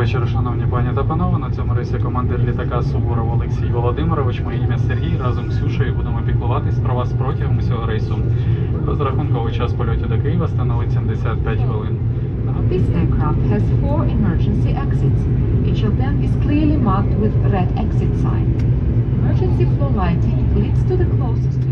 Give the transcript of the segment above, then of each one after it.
Вечора, шановні пані та панове. На цьому рейсі командир літака Суворов Олексій Володимирович. Моє ім'я Сергій. Разом з Сюшею будемо піклуватись про вас протягом цього рейсу. Розрахунковий час польоту до Києва становить 75 хвилин. This aircraft has four emergency exits. Each of them is clearly marked with red exit sign. Emergency floor lighting leads to the closest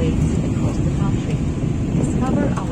waves across the country. Discover our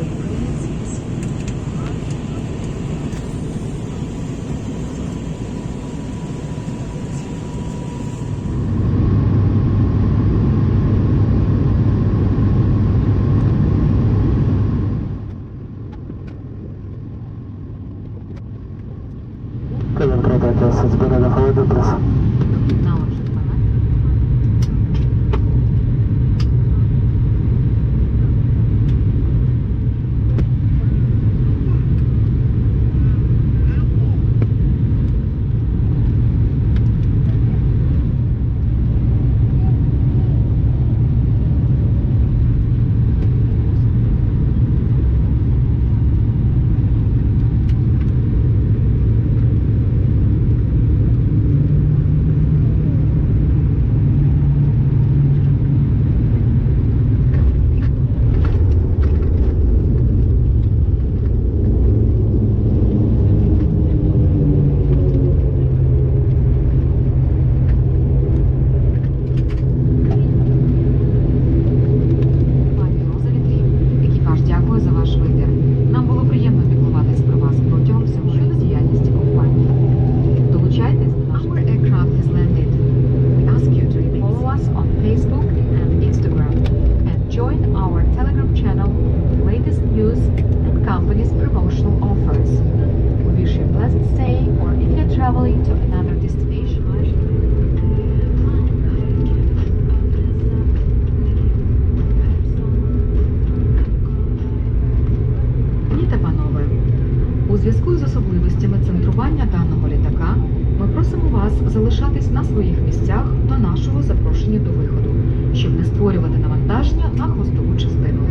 особливостями даного літака ми просимо вас залишатись на своїх місцях до нашого запрошення до виходу, щоб не створювати навантаження на хвостову частину.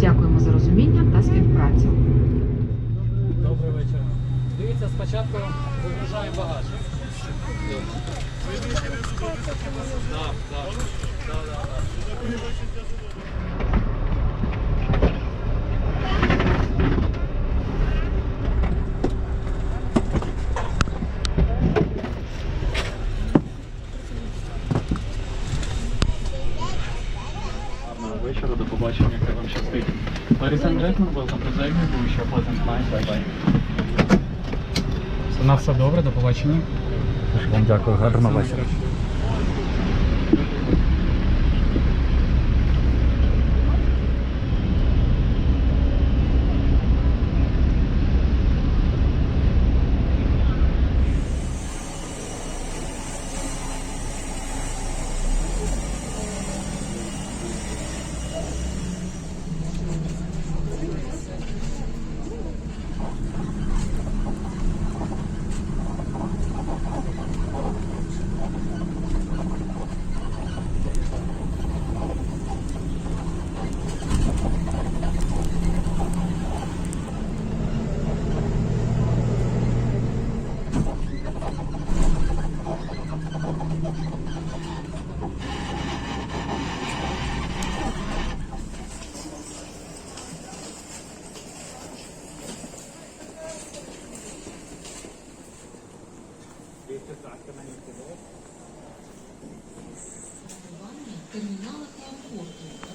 Дякуємо за розуміння та співпрацю. Добрий вечір. Дивіться, спочатку вигружаємо багаж. Так, так. Гарного вечора, до побачення, хай вам щастить. Ladies and gentlemen, welcome to Zegna. We wish you a pleasant night, Bye-bye. На все добре, до побачення. Вам дякую, гарного вечора.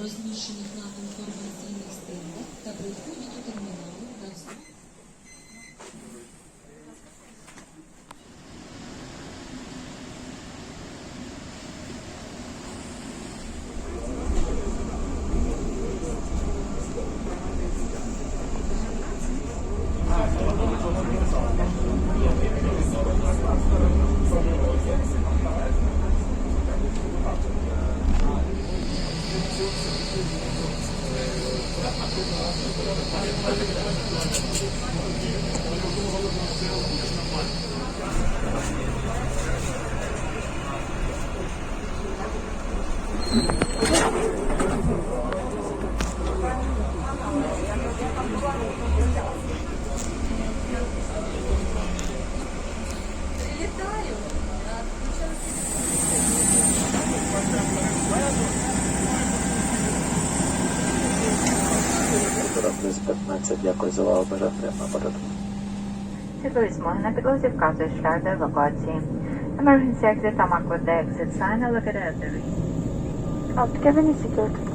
Розміщених на інформаційних стендах та при вході до 15, дякую за увагу, бажаю приємного польоту. Світлові смуги на підлозі вказує шлях до евакуації. Emergency exit tarmac with the exit sign are located at the rear. Alt cabin is secured.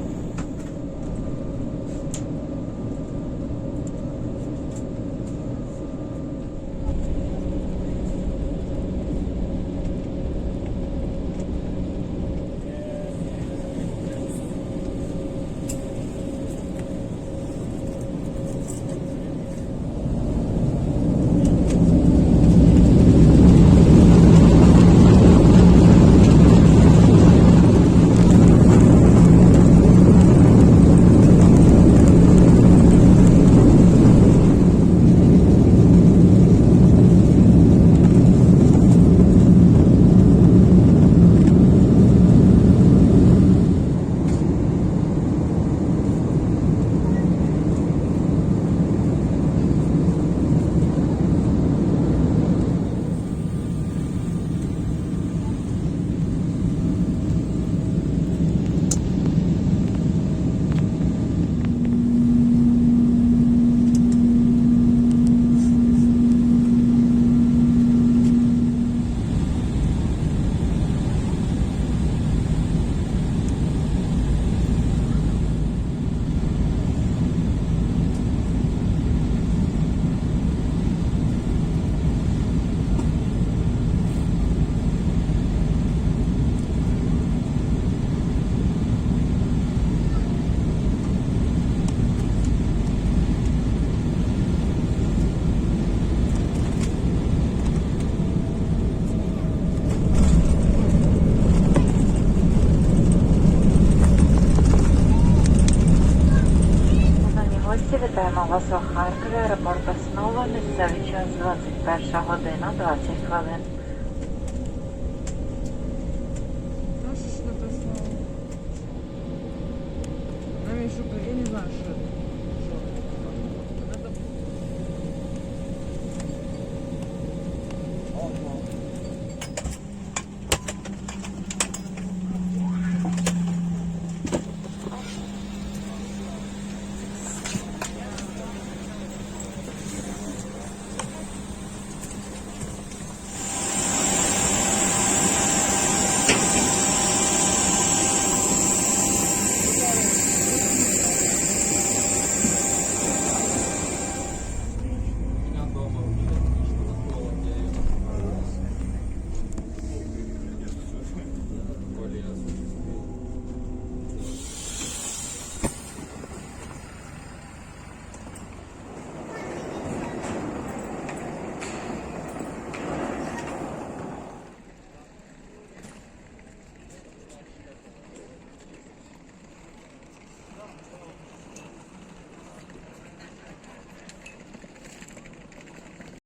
Вітаємо вас Харкові, аеропорт Основа, місцевий час 21 година 20 хвилин. Нам еще, я не знаю, что.